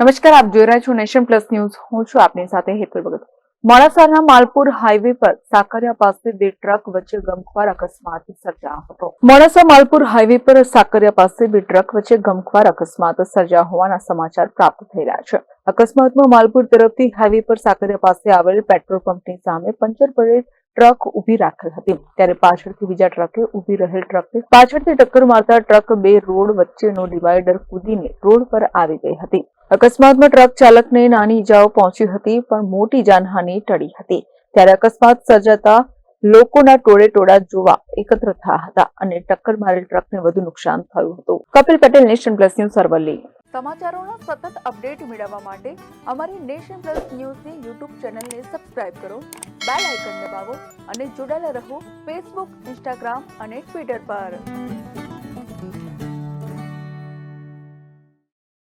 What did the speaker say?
નમસ્કાર, આપ જોઈ રહ્યા છો નેશન પ્લસ ન્યૂઝ. હું છું આપની સાથે હેતુલ ભગત. મોડાસાના માલપુર હાઈવે પર સાકરિયા પાસે બે ટ્રક વચ્ચે ગમખ્વાર અકસ્માત સર્જાયો હતો. મોડાસા માલપુર હાઈવે પર સાકરિયા પાસે બે ટ્રક વચ્ચે ગમખ્વાર અકસ્માત સર્જા હોવાના સમાચાર પ્રાપ્ત થઈ રહ્યા છે. અકસ્માતમાં માલપુર તરફથી હાઈવે પર સાકરિયા પાસે આવેલ પેટ્રોલ પંપની સામે પંચર પડેલ ટ્રક ઊભી રાખેલ હતી. ત્યારે પાછળથી બીજા ટ્રકે ઊભી રહેલ ટ્રકને પાછળથી ટક્કર મારતા ટ્રક બે રોડ વચ્ચેનો ડિવાઈડર કૂદીને રોડ પર આવી ગઈ હતી. અકસ્માતમાં ટ્રક ચાલકને નાની ઇજાઓ પહોંચી હતી, પણ મોટી જાનહાનિ ટળી હતી. ત્યારે અકસ્માત સર્જાતા લોકોના ટોળે ટોળા જોવા એકત્ર થયા હતા અને ટક્કર મારેલ ટ્રકને વધુ નુકસાન થયું હતું. Kapil Patel, nation plus news Aravalli. સમાચારોના સતત અપડેટ મેળવવા માટે અમારી નેશન પ્લસ ન્યૂઝની યુટ્યુબ ચેનલને સબસ્ક્રાઇબ કરો, બેલ આઇકન દબાવો અને જોડાયેલા રહો ફેસબુક, ઇન્સ્ટાગ્રામ અને ટ્વિટર પર.